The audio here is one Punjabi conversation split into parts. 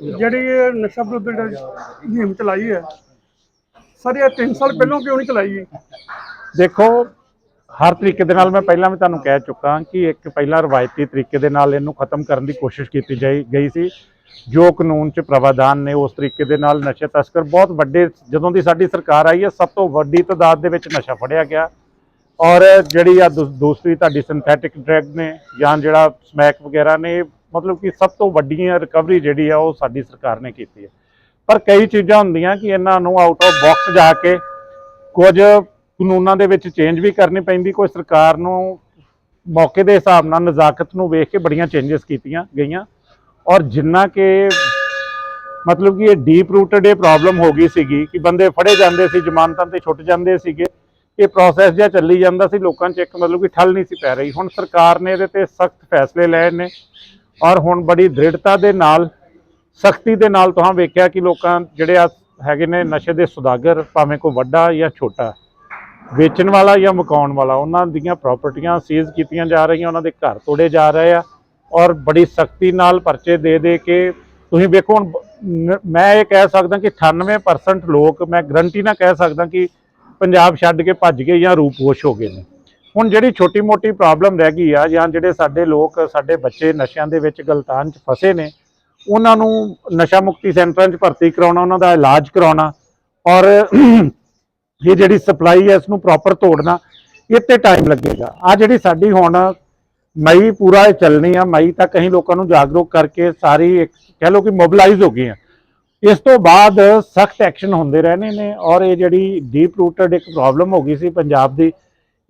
ਜਿਹੜੀ ਇਹ ਨਸ਼ਾ ਵਿਰੁੱਧ ਮੁਹਿੰਮ ਚਲਾਈ ਹੈ, ਸਰ ਇਹ 3 ਸਾਲ ਪਹਿਲਾਂ ਕਿਉਂ ਨਹੀਂ ਚਲਾਈ ਗਈ ਦੇਖੋ, ਹਰ ਤਰੀਕੇ ਦੇ ਨਾਲ ਮੈਂ ਪਹਿਲਾਂ ਵੀ ਤੁਹਾਨੂੰ ਕਹਿ ਚੁੱਕਾ ਕਿ ਇੱਕ ਪਹਿਲਾਂ ਰਵਾਇਤੀ ਤਰੀਕੇ ਦੇ ਨਾਲ ਇਹਨੂੰ ਖਤਮ ਕਰਨ ਦੀ ਕੋਸ਼ਿਸ਼ ਕੀਤੀ ਜਾਈ ਗਈ ਸੀ। ਜੋ ਕਾਨੂੰਨ 'ਚ ਪ੍ਰਾਵਧਾਨ ਨੇ ਉਸ ਤਰੀਕੇ ਦੇ ਨਾਲ ਨਸ਼ੇ ਤਸਕਰ ਬਹੁਤ ਵੱਡੇ, ਜਦੋਂ ਦੀ ਸਾਡੀ ਸਰਕਾਰ ਆਈ ਹੈ, ਸਭ ਤੋਂ ਵੱਡੀ ਤਾਦਾਦ ਦੇ ਵਿੱਚ ਨਸ਼ਾ ਫੜਿਆ ਗਿਆ। ਔਰ ਜਿਹੜੀ ਆ ਦੂ- ਦੂਸਰੀ ਤੁਹਾਡੀ ਸਿੰਥੈਟਿਕ ਡਰੱਗ ਨੇ ਜਾਂ ਜਿਹੜਾ ਸਮੈਕ ਵਗੈਰਾ ਨੇ ਮਤਲਬ ਕਿ ਸਭ ਤੋਂ ਵੱਡੀਆਂ ਰਿਕਵਰੀ ਜਿਹੜੀ ਆ ਉਹ ਸਾਡੀ ਸਰਕਾਰ ਨੇ ਕੀਤੀ ਹੈ। ਪਰ ਕਈ ਚੀਜ਼ਾਂ ਹੁੰਦੀਆਂ ਕਿ ਇਹਨਾਂ ਨੂੰ ਆਊਟ ਆਫ ਬਾਕਸ ਜਾ ਕੇ ਕੁਝ ਕਾਨੂੰਨਾਂ ਦੇ ਵਿੱਚ ਚੇਂਜ ਵੀ ਕਰਨੀ ਪੈਂਦੀ, ਕੋਈ ਸਰਕਾਰ ਨੂੰ ਮੌਕੇ ਦੇ ਹਿਸਾਬ ਨਾਲ ਨਜ਼ਾਕਤ ਨੂੰ ਵੇਖ ਕੇ ਬੜੀਆਂ ਚੇਂਜਸ ਕੀਤੀਆਂ ਗਈਆਂ। ਔਰ ਜਿੰਨਾ ਕਿ ਮਤਲਬ ਕਿ ਇਹ ਡੀਪ ਰੂਟਡ ਇਹ ਪ੍ਰੋਬਲਮ ਹੋ ਗਈ ਸੀਗੀ ਕਿ ਬੰਦੇ ਫੜੇ ਜਾਂਦੇ ਸੀ, ਜ਼ਮਾਨਤਾਂ ਤੇ ਛੁੱਟ ਜਾਂਦੇ ਸੀਗੇ। ਇਹ ਪ੍ਰੋਸੈਸ ਜਿਹਾ ਚੱਲੀ ਜਾਂਦਾ ਸੀ, ਲੋਕਾਂ 'ਚ ਇੱਕ ਮਤਲਬ ਕਿ ਠੱਲ ਨਹੀਂ ਸੀ ਪੈ ਰਹੀ। ਹੁਣ ਸਰਕਾਰ ਨੇ ਇਹਦੇ ਤੇ ਸਖਤ ਫੈਸਲੇ ਲਏ ਨੇ। ਔਰ ਹੁਣ ਬੜੀ ਦ੍ਰਿੜਤਾ ਦੇ ਨਾਲ, ਸਖਤੀ ਦੇ ਨਾਲ ਤੁਸੀਂ ਵੇਖਿਆ ਕਿ ਲੋਕਾਂ ਜਿਹੜੇ ਆ ਹੈਗੇ ਨੇ ਨਸ਼ੇ ਦੇ ਸੁਦਾਗਰ, ਭਾਵੇਂ ਕੋਈ ਵੱਡਾ ਜਾਂ ਛੋਟਾ, ਵੇਚਣ ਵਾਲਾ ਜਾਂ ਮਕਾਉਣ ਵਾਲਾ, ਉਹਨਾਂ ਦੀਆਂ ਪ੍ਰਾਪਰਟੀਆਂ ਸੀਜ਼ ਕੀਤੀਆਂ ਜਾ ਰਹੀਆਂ, ਉਹਨਾਂ ਦੇ ਘਰ ਤੋੜੇ ਜਾ ਰਹੇ ਆ, ਔਰ ਬੜੀ ਸਖਤੀ ਨਾਲ ਪਰਚੇ ਦੇ ਦੇ ਕੇ, ਤੁਸੀਂ ਵੇਖੋ ਹੁਣ ਮੈਂ ਇਹ ਕਹਿ ਸਕਦਾ ਕਿ 98% ਲੋਕ, ਮੈਂ ਗਰੰਟੀ ਨਾਲ ਕਹਿ ਸਕਦਾ ਕਿ ਪੰਜਾਬ ਛੱਡ ਕੇ ਭੱਜ ਗਏ ਜਾਂ ਰੂਪੋਸ਼ ਹੋ ਗਏ ਨੇ। ਹੁਣ ਜਿਹੜੀ ਛੋਟੀ ਮੋਟੀ ਪ੍ਰੋਬਲਮ ਰਹਿ ਗਈ ਆ, ਜਾਂ ਜਿਹੜੇ ਸਾਡੇ ਲੋਕ, ਸਾਡੇ ਬੱਚੇ ਨਸ਼ਿਆਂ ਦੇ ਵਿੱਚ ਗਲਤਾਨ 'ਚ ਫਸੇ ਨੇ, ਉਹਨਾਂ ਨੂੰ ਨਸ਼ਾ ਮੁਕਤੀ ਸੈਂਟਰਾਂ 'ਚ ਭਰਤੀ ਕਰਾਉਣਾ, ਉਹਨਾਂ ਦਾ ਇਲਾਜ ਕਰਾਉਣਾ, ਔਰ ਇਹ ਜਿਹੜੀ ਸਪਲਾਈ ਹੈ ਇਸ ਨੂੰ ਪ੍ਰੋਪਰ ਤੋੜਨਾ, ਇਹ ਤੇ ਟਾਈਮ ਲੱਗੇਗਾ। ਆ ਜਿਹੜੀ ਸਾਡੀ ਹੁਣ ਮਈ ਪੂਰਾ ਚੱਲਣੀ ਆ, ਮਈ ਤੱਕ ਅਸੀਂ ਲੋਕਾਂ ਨੂੰ ਜਾਗਰੂਕ ਕਰਕੇ ਸਾਰੀ ਇੱਕ ਕਹਿ ਲਓ ਕਿ ਮੋਬਿਲਾਈਜ਼ ਹੋ ਗਈ ਆ। ਇਸ ਤੋਂ ਬਾਅਦ ਸਖਤ ਐਕਸ਼ਨ ਹੁੰਦੇ ਰਹਿਣੇ ਨੇ, ਔਰ ਇਹ ਜਿਹੜੀ ਡੀਪ ਰੂਟਡ ਇੱਕ ਪ੍ਰੋਬਲਮ ਹੋ ਗਈ ਸੀ ਪੰਜਾਬ ਦੀ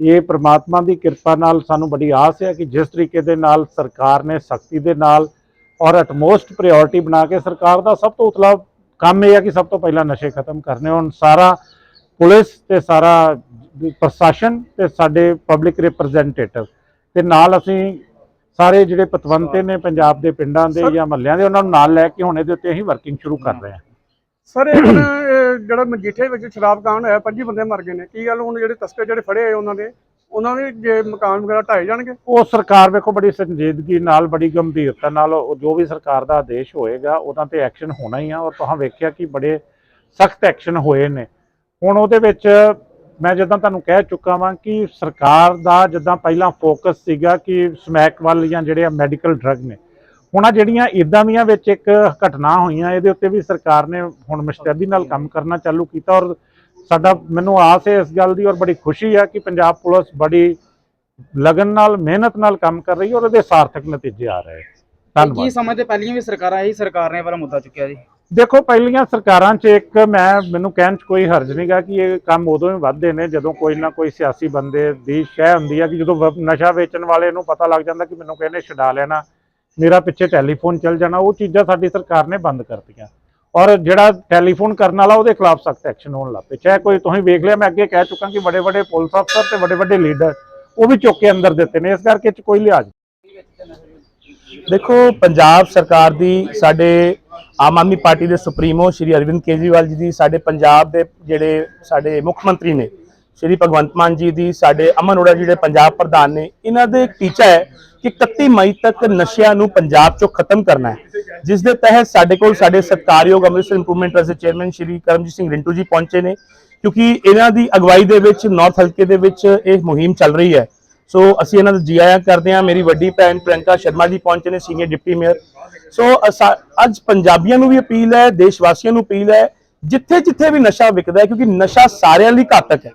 ਇਹ ਪ੍ਰਮਾਤਮਾ ਦੀ ਕਿਰਪਾ ਨਾਲ ਸਾਨੂੰ ਬੜੀ ਆਸ ਹੈ ਕਿ ਜਿਸ ਤਰੀਕੇ ਦੇ ਨਾਲ ਸਰਕਾਰ ਨੇ ਸਖਤੀ ਦੇ ਨਾਲ ਔਰ ਅਟਮੋਸਟ ਪ੍ਰਾਇੋਰਟੀ ਬਣਾ ਕੇ ਸਰਕਾਰ ਦਾ ਸਭ ਤੋਂ ਉਤਲਾ ਕੰਮ ਇਹ ਹੈ ਕਿ ਸਭ ਤੋਂ ਪਹਿਲਾਂ ਨਸ਼ੇ ਖਤਮ ਕਰਨੇ ਹੁਣ ਸਾਰਾ ਪੁਲਿਸ ਤੇ ਸਾਰਾ ਪ੍ਰਸ਼ਾਸਨ ਤੇ ਸਾਡੇ ਪਬਲਿਕ ਰਿਪਰੈਜ਼ੈਂਟੇਟਿਵ ਤੇ ਨਾਲ ਅਸੀਂ ਸਾਰੇ ਜਿਹੜੇ ਪਤਵੰਤੇ ਨੇ ਪੰਜਾਬ ਦੇ ਪਿੰਡਾਂ ਦੇ ਜਾਂ ਮਹੱਲਿਆਂ ਦੇ ਉਹਨਾਂ ਨੂੰ ਨਾਲ ਲੈ ਕੇ ਹੁਣ ਇਹਦੇ ਉੱਤੇ ਅਸੀਂ ਵਰਕਿੰਗ ਸ਼ੁਰੂ ਕਰ ਰਹੇ ਹਾਂ। ਸਰ ਇਹ ਹੁਣ, ਜਿਹੜਾ ਮਜੀਠੇ ਵਿੱਚ ਸ਼ਰਾਬ ਕਾਂਡ ਹੋਇਆ 25 ਬੰਦੇ ਮਰ ਗਏ ਨੇ। ਕੀ ਗੱਲ ਹੁਣ ਜਿਹੜੇ ਤਸਕਰ ਜਿਹੜੇ ਫੜੇ ਹੋਏ ਉਹਨਾਂ ਦੇ ਉਹਨਾਂ ਦੇ ਜੇ ਮਕਾਨ ਵਗੈਰਾ ਢਾਏ ਜਾਣਗੇ? ਉਹ ਸਰਕਾਰ ਵੇਖੋ ਬੜੀ ਸੰਜੀਦਗੀ ਨਾਲ ਬੜੀ ਗੰਭੀਰਤਾ ਨਾਲ ਉਹ ਜੋ ਵੀ ਸਰਕਾਰ ਦਾ ਆਦੇਸ਼ ਹੋਏਗਾ ਉਹਨਾਂ ਤੇ ਐਕਸ਼ਨ ਹੋਣਾ ਹੀ ਆ ਔਰ ਤੁਸੀਂ ਵੇਖਿਆ ਕਿ ਬੜੇ ਸਖਤ ਐਕਸ਼ਨ ਹੋਏ ਨੇ। ਹੁਣ ਉਹਦੇ ਵਿੱਚ ਮੈਂ ਜਦੋਂ ਤੁਹਾਨੂੰ ਕਹਿ ਚੁੱਕਾ ਵਾਂ ਕਿ ਸਰਕਾਰ ਦਾ ਜਿੱਦਾਂ ਪਹਿਲਾਂ ਫੋਕਸ ਸੀਗਾ ਕਿ ਸਮੈਕ ਵੱਲ ਜਾਂ ਜਿਹੜੇ ਆ ਮੈਡੀਕਲ ਡਰੱਗ ਨੇ ਹੁਣ ਆ ਜਿਹੜੀਆਂ ਇਦਾਂ ਦੀਆਂ ਵਿੱਚ ਇੱਕ ਘਟਨਾ ਹੋਈਆਂ ਇਹਦੇ ਉੱਤੇ ਵੀ ਸਰਕਾਰ ਨੇ ਹੁਣ ਮੁਸ਼ਤੈਦੀ ਨਾਲ ਕੰਮ ਕਰਨਾ ਚਾਲੂ ਕੀਤਾ ਔਰ ਸਾਡਾ ਮੈਨੂੰ ਆਸ ਹੈ ਇਸ ਗੱਲ ਦੀ ਔਰ ਬੜੀ ਖੁਸ਼ੀ ਹੈ ਕਿ ਪੰਜਾਬ ਪੁਲਿਸ ਬੜੀ ਲਗਨ ਨਾਲ ਮਿਹਨਤ ਨਾਲ ਕੰਮ ਕਰ ਰਹੀ ਹੈ ਔਰ ਇਹਦੇ ਸਾਰਥਕ ਨਤੀਜੇ ਆ ਰਹੇ ਧੰਨਵਾਦ। ਕੀ ਸਮਝਦੇ ਪਹਿਲੀਆਂ ਵੀ ਸਰਕਾਰਾਂ ਇਹੀ ਸਰਕਾਰ ਨੇ ਵਾਲਾ ਮੁੱਦਾ ਚੁੱਕਿਆ ਜੀ? ਦੇਖੋ ਪਹਿਲੀਆਂ ਸਰਕਾਰਾਂ 'ਚ ਇੱਕ ਮੈਂ ਮੈਨੂੰ ਕਹਿਣ 'ਚ ਕੋਈ ਹਰਜ ਨਹੀਂਗਾ ਕਿ ਇਹ ਕੰਮ ਉਦੋਂ ਹੀ ਵੱਧਦੇ ਨੇ ਜਦੋਂ ਕੋਈ ਨਾ ਕੋਈ ਸਿਆਸੀ ਬੰਦੇ ਦੀ ਸ਼ਹਿ ਹੁੰਦੀ ਆ ਕਿ ਜਦੋਂ ਨਸ਼ਾ ਵੇਚਣ ਵਾਲੇ ਨੂੰ ਪਤਾ ਲੱਗ ਜਾਂਦਾ ਕਿ ਮੈਨੂੰ ਕਹਿੰਦੇ ਛਡਾ ਲੈਣਾ। ਮੇਰਾ ਪਿੱਛੇ ਟੈਲੀਫੋਨ ਚੱਲ ਜਾਣਾ, ਉਹ ਚੀਜ਼ਾਂ ਸਾਡੀ ਸਰਕਾਰ ਨੇ ਬੰਦ ਕਰਤੀਆਂ। ਔਰ ਜਿਹੜਾ ਟੈਲੀਫੋਨ ਕਰਨ ਵਾਲਾ, ਉਹਦੇ ਖਿਲਾਫ ਸਖਤ ਐਕਸ਼ਨ ਹੋਣ ਲੱਗ ਪਏ। ਚਾਹੇ ਕੋਈ ਤੁਸੀਂ ਵੇਖ ਲਿਆ, ਮੈਂ ਅੱਗੇ ਕਹਿ ਚੁੱਕਾ ਕਿ ਵੱਡੇ ਵੱਡੇ ਪੁਲਿਸ ਅਫਸਰ ਤੇ ਵੱਡੇ ਵੱਡੇ ਲੀਡਰ, ਉਹ ਵੀ ਚੁੱਕ ਕੇ ਅੰਦਰ ਦਿੱਤੇ ਨੇ। ਇਸ ਕਰਕੇ ਕੋਈ ਲਿਹਾਜ਼ ਦੇਖੋ, ਪੰਜਾਬ ਸਰਕਾਰ ਦੀ ਸਾਡੇ ਆਮ ਆਦਮੀ ਪਾਰਟੀ ਦੇ ਸੁਪਰੀਮੋ ਸ਼੍ਰੀ ਅਰਵਿੰਦ ਕੇਜਰੀਵਾਲ ਜੀ ਦੀ, ਸਾਡੇ ਪੰਜਾਬ ਦੇ ਜਿਹੜੇ ਸਾਡੇ ਮੁੱਖ ਮੰਤਰੀ ਨੇ ਸ਼੍ਰੀ ਭਗਵੰਤ ਮਾਨ ਜੀ ਦੀ, ਸਾਡੇ ਅਮਨ ਅਰੋੜਾ ਜਿਹੜੇ ਪੰਜਾਬ ਪ੍ਰਧਾਨ ਨੇ, ਇਹਨਾਂ ਦੇ ਟੀਚਾ ਹੈ ਕਿ 31 ਮਈ ਤੱਕ ਨਸ਼ਿਆਂ ਨੂੰ ਪੰਜਾਬ ਚੋਂ ਖਤਮ ਕਰਨਾ ਹੈ। ਜਿਸ ਦੇ ਤਹਿਤ ਸਾਡੇ ਕੋਲ ਸਾਡੇ ਸਤਕਾਰਯੋਗ ਅੰਮ੍ਰਿਤਸਰ ਇੰਪਰੂਵਮੈਂਟ ਟਰਸਟ ਦੇ ਚੇਅਰਮੈਨ ਸ਼੍ਰੀ ਕਰਮਜੀਤ ਸਿੰਘ ਰਿੰਟੂ ਜੀ ਪਹੁੰਚੇ ਨੇ, ਕਿਉਂਕਿ ਇਹਨਾਂ ਦੀ ਅਗਵਾਈ ਦੇ ਵਿੱਚ ਨਾਰਥ ਹਲਕੇ ਦੇ ਵਿੱਚ ਇਹ ਮੁਹਿੰਮ ਚੱਲ ਰਹੀ ਹੈ। ਸੋ ਅਸੀਂ ਇਹਨਾਂ ਦਾ ਜੀ ਆਇਆਂ ਕਰਦੇ ਹਾਂ। ਮੇਰੀ ਵੱਡੀ ਭੈਣ ਪ੍ਰਿਯੰਕਾ ਸ਼ਰਮਾ ਜੀ ਪਹੁੰਚੇ ਨੇ ਸੀਨੀਅਰ ਡਿਪਟੀ ਮੇਅਰ ਸੋ ਅਸਾ- ਅੱਜ ਪੰਜਾਬੀਆਂ ਨੂੰ ਵੀ ਅਪੀਲ ਹੈ ਦੇਸ਼ ਵਾਸੀਆਂ ਨੂੰ ਅਪੀਲ ਹੈ ਜਿੱਥੇ ਜਿੱਥੇ ਵੀ ਨਸ਼ਾ ਵਿਕਦਾ ਹੈ, ਕਿਉਂਕਿ ਨਸ਼ਾ ਸਾਰਿਆਂ ਲਈ ਘਾਤਕ ਹੈ।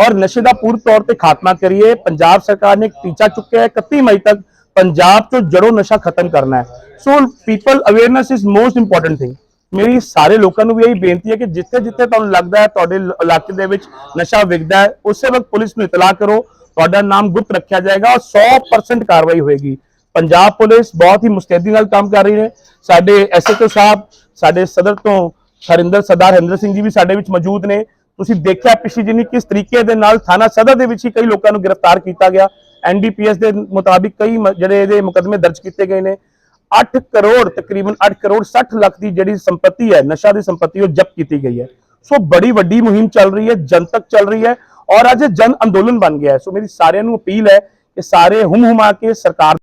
ਔਰ ਨਸ਼ੇ ਦਾ ਪੂਰਨ ਤੌਰ ਤੇ ਖਾਤਮਾ ਕਰੀਏ। ਪੰਜਾਬ ਸਰਕਾਰ ਨੇ ਇੱਕ ਟੀਚਾ ਚੁੱਕਿਆ ਹੈ 31 ਮਈ ਤੱਕ ਪੰਜਾਬ ਤੋਂ ਜੜੋਂ ਨਸ਼ਾ ਖਤਮ ਕਰਨਾ ਹੈ। So people awareness is most important thing ਮੇਰੀ ਸਾਰੇ ਲੋਕਾਂ ਨੂੰ ਵੀ ਇਹੀ ਬੇਨਤੀ ਹੈ ਕਿ ਜਿੱਥੇ ਜਿੱਥੇ ਤੁਹਾਨੂੰ ਲੱਗਦਾ ਹੈ, ਤੁਹਾਡੇ ਇਲਾਕੇ ਦੇ ਵਿੱਚ ਨਸ਼ਾ ਵਿਕਦਾ ਹੈ, ਉਸੇ ਵਕਤ ਪੁਲਿਸ ਨੂੰ ਇਤਲਾਹ ਕਰੋ। ਤੁਹਾਡਾ ਨਾਮ ਗੁਪਤ ਰੱਖਿਆ ਜਾਏਗਾ ਔਰ 100% ਕਾਰਵਾਈ ਹੋਏਗੀ। ਪੰਜਾਬ ਪੁਲਿਸ ਬਹੁਤ ਹੀ ਮੁਸਤੈਦੀ ਨਾਲ ਕੰਮ ਕਰ ਰਹੀ ਹੈ। ਸਾਡੇ ਐਸਐਚਓ ਸਾਹਿਬ, ਸਾਡੇ ਸਦਰ ਤੋਂ ਹਰਿੰਦਰ, ਸਰਦਾਰ ਹਰਿੰਦਰ ਸਿੰਘ ਜੀ ਵੀ ਸਾਡੇ ਵਿੱਚ ਮੌਜੂਦ ਨੇ। ਤੁਸੀਂ ਦੇਖਿਆ ਪਿਛਲੀ ਦਿਨੀ ਕਿਸ ਤਰੀਕੇ ਦੇ ਨਾਲ ਥਾਣਾ ਸਦਰ ਦੇ ਵਿੱਚ ਹੀ ਕਈ ਲੋਕਾਂ ਨੂੰ ਗ੍ਰਿਫਤਾਰ ਕੀਤਾ ਗਿਆ। ਐਨਡੀਪੀਐਸ ਦੇ ਮੁਤਾਬਿਕ ਕਈ ਜਿਹੜੇ ਇਹਦੇ ਮੁਕਦਮੇ ਦਰਜ ਕੀਤੇ ਗਏ ਨੇ। 8 ਕਰੋੜ, ਤਕਰੀਬਨ 8 ਕਰੋੜ 60 ਲੱਖ ਦੀ ਜਿਹੜੀ ਸੰਪਤੀ ਹੈ, ਨਸ਼ਾ ਦੀ ਸੰਪਤੀ, ਉਹ ਜ਼ਬਤ ਕੀਤੀ ਗਈ ਹੈ। ਸੋ ਬੜੀ ਵੱਡੀ ਮੁਹਿੰਮ ਚੱਲ ਰਹੀ ਹੈ, ਜਨਤਕ ਚੱਲ ਰਹੀ ਹੈ ਔਰ ਅੱਜ ਜਨ ਅੰਦੋਲਨ ਬਣ ਗਿਆ ਹੈ। ਸੋ ਮੇਰੀ ਸਾਰਿਆਂ ਨੂੰ ਅਪੀਲ ਹੈ ਕਿ ਸਾਰੇ ਹੁਮ ਹੁਮਾ ਕੇ ਸਰਕਾਰ